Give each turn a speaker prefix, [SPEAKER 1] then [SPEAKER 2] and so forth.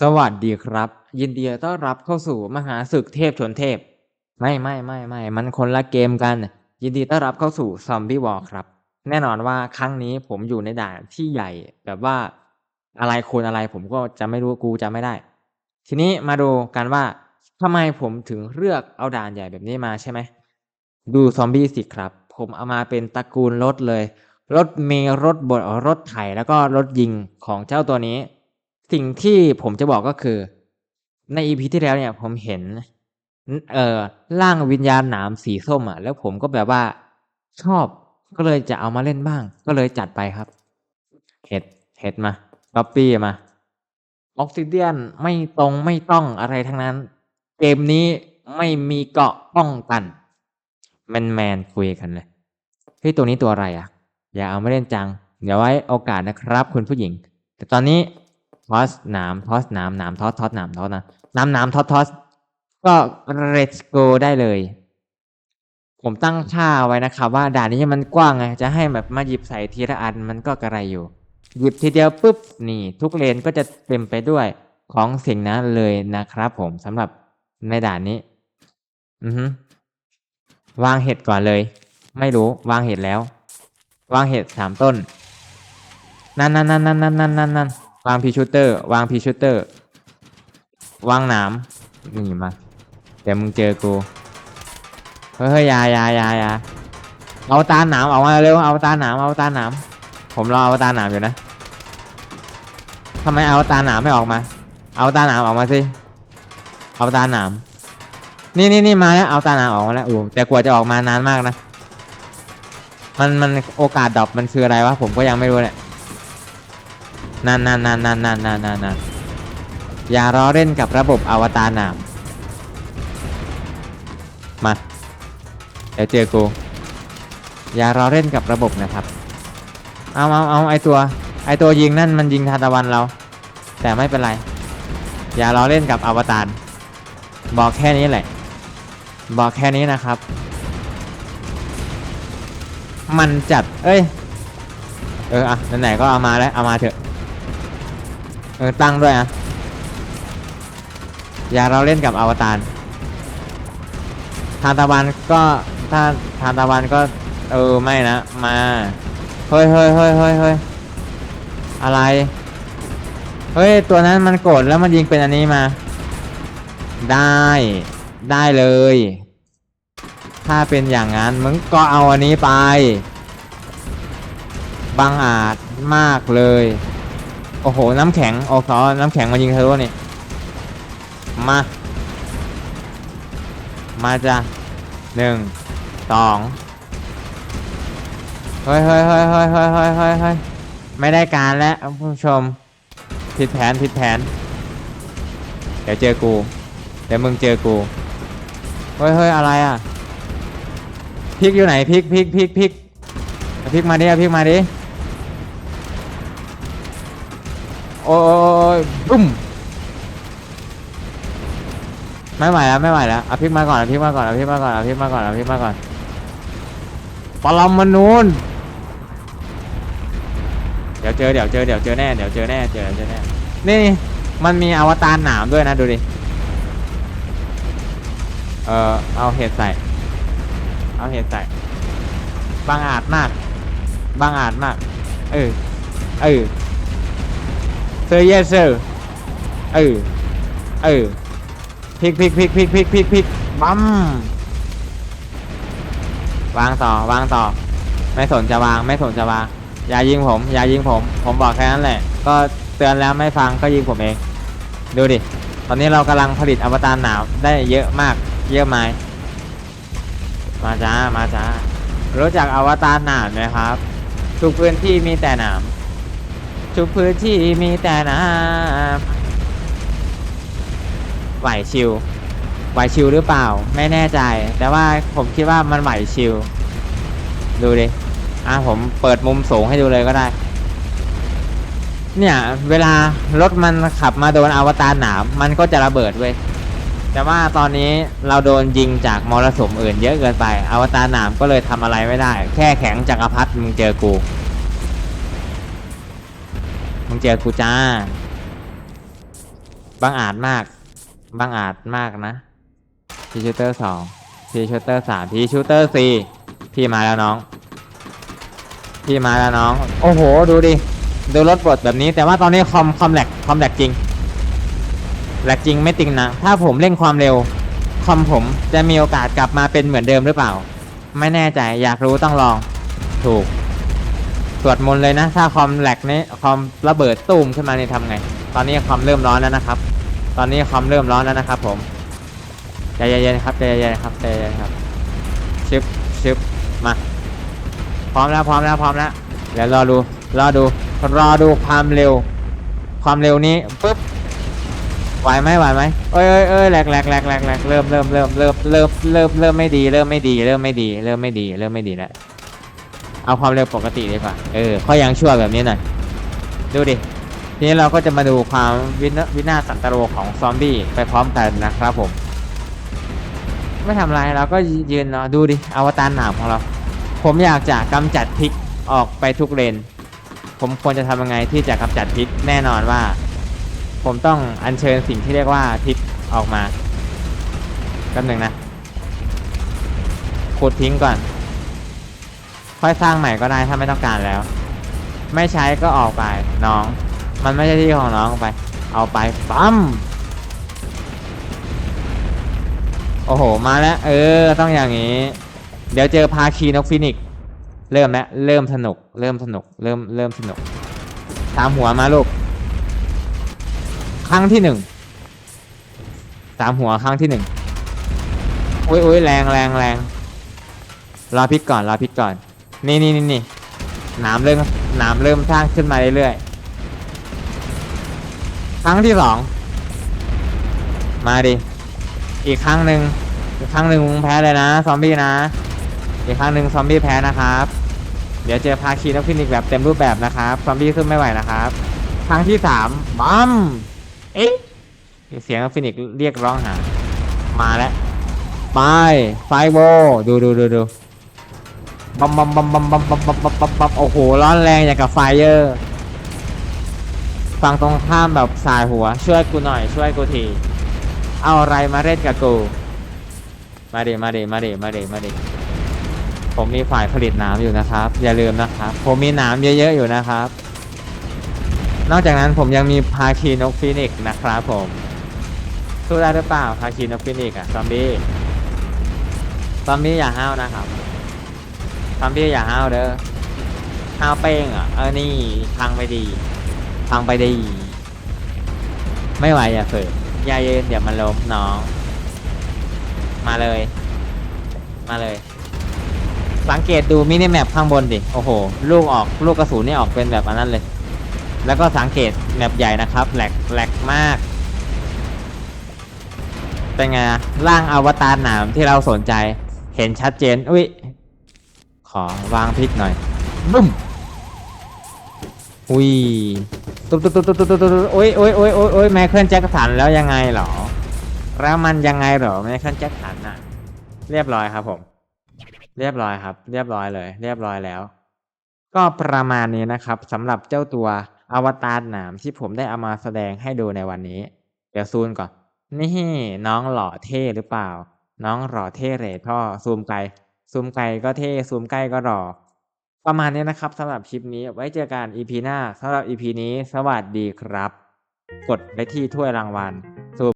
[SPEAKER 1] สวัสดีครับ ยินดีต้อนรับเข้าสู่มหาศึกเทพชนเทพ ไม่ไม่ไม่ไม่มันคนละเกมกัน ยินดีต้อนรับเข้าสู่ซอมบี้วอลครับ แน่นอนว่าครั้งนี้ผมอยู่ในด่านที่ใหญ่ แบบว่าอะไรคูณอะไรผมก็จะไม่รู้กูจะไม่ได้ ทีนี้มาดูกันว่าทำไมผมถึงเลือกเอาด่านใหญ่แบบนี้มาใช่ไหมดูซอมบี้สิครับ ผมเอามาเป็นตระกูลรถเลย รถเมล์รถบดรถไถแล้วก็รถยิงของเจ้าตัวนี้ สิ่งที่ผมจะบอกก็คือ ในอีพีที่แล้วเนี่ย ผมเห็น เอ่อร่างวิญญาณหนามสีส้มอะ แล้วผมก็แบบว่าชอบก็เลยจะเอามาเล่นบ้าง ก็เลยจัดไปครับ เห็ดเห็ดมาป๊อปปี้มาออกซิเดียนไม่ตรงไม่ต้องอะไรทั้งนั้น เกมนี้ไม่มีเกาะป้องกัน แมนแมนคุยกันเลยเฮ้ยตัวนี้ตัวอะไรอะ อย่าเอาม่เล่นจัง เดี๋ยวไว้โอกาสนะครับ คุณผู้หญิง แต่ตอนนี้ ทอสหนามทอสหนามหนามทอสทอสหนามทอสนะหนามหนามทอสทอสก็เรสโกได้เลย ผมตั้งค่าไว้นะครับ ว่าด่านนี้มันกว้างไงจะให้แบบมาหยิบใส่ทีละอันมันก็กระไรอยู่ หยิบทีเดียวปุ๊บนี่ ทุกเลนก็จะเต็มไปด้วยของสิ่งนั้นเลยนะครับ ผมสำหรับในด่านนี้ อือฮึวางเห็ดก่อนเลย ไม่รู้วางเห็ดแล้ว วางเห็ดสามต้น นั่นนั่นนั่นนั่นนั่นนั่นนั่น วางพีชูเตอร์ วางพีชูเตอร์ วางหนามนี่มาเดี๋ยวมึงเจอกู เฮ้ยเฮ้ยายายายาเอาตาหนามออกมาเร็ว เอาตาหนาม เอาตาหนาม ผมรอเอาตาหนามอยู่นะทำไมเอาตาหนามไม่ออกมา เอาตาหนามออกมาสิ เอาตาหนาม นี่นี่นี่มาแล้ว เอาตาหนามออกมาแล้วโอ้แต่กว่าจะออกมานานมากนะ มันมันโอกาสดรอปมันคืออะไรวะผมก็ยังไม่รู้เนี่ย นานนั่นนั่นนั่นนั่นนั่นนั่นนนอย่ารอเล่นกับระบบอวตารหนามมาเดี๋ยวเจอกูอย่ารอเล่นกับระบบนะครับ เอาเอาเอาไอตัวไอตัวยิงนั่นมันยิงทานตะวันเรา แต่ไม่เป็นไร อย่ารอเล่นกับอวตารบอกแค่นี้แหละ บอกแค่นี้นะครับ มันจัด เอ้ย เอออะไหนๆก็เอามาแล้ว เอามาเถอะ เออตั้งด้วยอะอย่าเราเล่นกับอวตารทานตะวันก็ถ้าทานตะวันก็ เออไม่นะ มาเฮ้ยเฮ้ยเฮ้ยเฮ้ยเฮ้ยอะไร เฮ้ย ตัวนั้นมันโกรธแล้วมันยิงเป็นอันนี้มา ได้ได้เลย ถ้าเป็นอย่างนั้นมึงก็เอาอันนี้ไป บังอาจมากเลย โอ้โห น้ำแข็งโอ้ขอน้ำแข็งมายิงเธอวะนี่ มา มาจ้ะหนึ่งสองเฮ้ยเฮ้ยเฮ้ยเฮ้ยเฮ้ยเฮ้ยเฮ้ยเฮ้ยไม่ได้การแล้วผู้ชม ผิดแผนผิดแผน เดี๋ยวเจอกู เดี๋ยวมึงเจอกู เฮ้ยเฮ้ยอะไรอะพริกอยู่ไหนพริกพริกพริกพริกพริกมาดิพริกมาดิ โอ้ยบุ้มไม่ไหวแล้วไม่ไหวแล้วเอาพิกมาก่อนเอาพิกมาก่อนเอาพิกมาก่อนเอาพิกมาก่อนเอาพิกมาก่อนปรมาณูนเดี๋ยวเจอเดี๋ยวเจอเดี๋ยวเจอแน่เดี๋ยวเจอแน่เจอเจอแน่นี่มันมีอวตารหนามด้วยนะดูดิเออเอาเห็ดใส่ เอาเห็ดใส่บางอาจมากบางอาจมากเออเออ เซอร์เยสเซอร์เออเออพลิกพลิกพลิกพลิกพลิกพลิกพลิกบัมวางต่อวางต่อ ไม่สนจะวางไม่สนจะวางอย่ายิงผม อย่ายิงผม ผมบอกแค่นั้นแหละ ก็เตือนแล้วไม่ฟังก็ยิงผมเอง ดูดิ ตอนนี้เรากำลังผลิตอวตารหนาวได้เยอะมาก เยอะไหมมาจ้ามาจ้ารู้จักอวตารหนามไหมครับ ทุกพื้นที่มีแต่หนาม ทุกพื้นที่มีแต่นามไหวชิวไหวชิวหรือเปล่า ไม่แน่ใจ แต่ว่าผมคิดว่ามันไหวชิว ดูดิอะผมเปิดมุมสูงให้ดูเลยก็ได้ เนี่ยเวลารถมันขับมาโดนอวตารหนามมันก็จะระเบิดเว้ยแต่ว่าตอนนี้เราโดนยิงจากมรสุมอื่นเยอะเกินไป อวตารหนามก็เลยทำอะไรไม่ได้ แค่แข็งจักรพรรดิมึงเจอกู มึงเจอกูจ้าบางอาจมากบางอาจมากนะพีชูเตอร์สองพีชูเตอร์สามพีชูเตอร์สี่พี่มาแล้วน้อง พี่มาแล้วน้อง โอ้โห ดูดิ ดูรถบดแบบนี้ แต่ว่าตอนนี้คอมคอมแหลกคอมแหลกจริงแหลกจริงไม่ติงนะ ถ้าผมเร่งความเร็ว คอมผมจะมีโอกาสกลับมาเป็นเหมือนเดิมหรือเปล่า ไม่แน่ใจอยากรู้ต้องลอง ถูก สวดมนต์เลยนะ ถ้าคอมแหลกนี้คอมระเบิดตูมขึ้นมาเนี่ยทำไง ตอนนี้คอมเริ่มร้อนแล้วนะครับ ตอนนี้คอมเริ่มร้อนแล้วนะครับ ผมใจเย็นๆครับใจเย็นๆครับใจเย็นๆครับชึบชึบมา พร้อมแล้วพร้อมแล้วพร้อมแล้วเดี๋ยวรอดูรอดูรอดูความเร็ว ความเร็วนี้ปุ๊บไหวไหมไหวไหมเอ้ยเอ้ยเอ้ยแหลกแหลกแหลกแหลกแหลกเริ่มเริ่มเริ่มเริ่มเริ่มเริ่มเริ่มไม่ดี เริ่มไม่ดี เริ่มไม่ดี เริ่มไม่ดี เริ่มไม่ดีแล้ว เอาความเร็วปกติดีกว่า เออข้อยังชั่วแบบนี้หน่อย ดูดิ ทีนี้เราก็จะมาดูความวินาวินาศสันตโรของซอมบี้ไปพร้อมกันนะครับผม ไม่ทำอะไรเราก็ยืนรอดูดิ อวตารหนามของเรา ผมอยากจะกำจัดพิษออกไปทุกเลน ผมควรจะทำยังไงที่จะกำจัดพิษแน่นอนว่า ผมต้องอัญเชิญสิ่งที่เรียกว่าพิษออกมาแป๊บหนึ่งนะขุดทิ้งก่อน ค่อยสร้างใหม่ก็ได้ถ้าไม่ต้องการแล้ว ไม่ใช้ก็ออกไปน้อง มันไม่ใช่ที่ของน้องไป เอาไปปั๊มโอ้โห มาแล้ว เออ ต้องอย่างนี้ เดี๋ยวเจอพาคีนกฟินิก เริ่มแล้วเริ่มสนุก เริ่มสนุก เริ่ม เริ่มสนุกตามหัวมาลูก ครั้งที่หนึ่ง ตามหัวครั้งที่หนึ่งอุ้ยอุ้ยแรงแรงแรงรอพิษก่อน รอพิษก่อน นี่นี่นี่นี่หนามเริ่มหนามเริ่มสร้างขึ้นมาเรื่อยๆครั้งที่สองมาดิอีกครั้งหนึ่งอีกครั้งหนึ่งมึงแพ้เลยนะซอมบี้นะ อีกครั้งหนึ่งซอมบี้แพ้นะครับ เดี๋ยวเจอพาคีนักฟินิกแบบเต็มรูปแบบนะครับซอมบี้ซึ่งไม่ไหวนะครับ ครั้งที่สามบัมเอ๊ะเสียงนกฟินิกเรียกร้องหา มาแล้วไปไฟโวดูดูดูดู บัมบัมบัมบัมบัมบัมบัมบัมบัมบัมโอ้โหร้อนแรงอย่างกับไฟเยอร์ฝั่งตรงข้ามแบบสายหัว ช่วยกูหน่อยช่วยกูทีเอาอะไรมาเล่นกับกูมาเดมาเดมาเดมาเดมาเดผมมีฝ่ายผลิตนามอยู่นะครับ อย่าลืมนะครับ ผมมีนามเยอะๆอยู่นะครับ นอกจากนั้นผมยังมีพาคีนกฟินิกซ์นะครับผมสู้ได้หรือเปล่าพาคีนกฟินิกซ์อะซอมบี้ซอมบี้อย่าห้าวนะครับ ซอมบี้อย่าห้าวเด้อห้าวเป้งอะเออนี่พังไปดี พังไปดี ไม่ไหวอย่าฝืนอย่าเย็นเดี๋ยวมันล้มน้อง มาเลย มาเลย สังเกตดูมินิแมปข้างบนดิโอ้โห ลูกออกลูกกระสุนนี่ออกเป็นแบบอันนั้นเลย แล้วก็สังเกตแมปใหญ่นะครับแหลกแหลกมากเป็นไงอะร่างอวตารหนามที่เราสนใจ เห็นชัดเจน อุ้ย อวางพริกหน่อยบึ้มอุ้ยตุ๊บตุ๊บตุ๊บตุ๊บตุ๊บตุ๊บโอ้ยโอ้ยโอ้ยโอ้ยโอ้ยไมเคิลแจ็คสันแล้วยังไงเหรอ แล้วมันยังไงเหรอไมเคิลแจ็คสันอะเรียบร้อยครับผม เรียบร้อยครับ เรียบร้อยเลย เรียบร้อยแล้ว ก็ประมาณนี้นะครับสำหรับเจ้าตัวอวตารหนามที่ผมได้เอามาแสดงให้ดูในวันนี้ เดี๋ยวซูมก่อน นี่น้องหล่อเท่หรือเปล่า น้องหล่อเท่เรทพ่อซูมไกล ซูมไกลก็เท่ซูมใกล้ก็หล่อประมาณนี้นะครับสำหรับคลิปนี้ไว้เจอกัน EP หน้าสำหรับ EP นี้ สวัสดีครับ กดไปที่ถ้วยรางวัล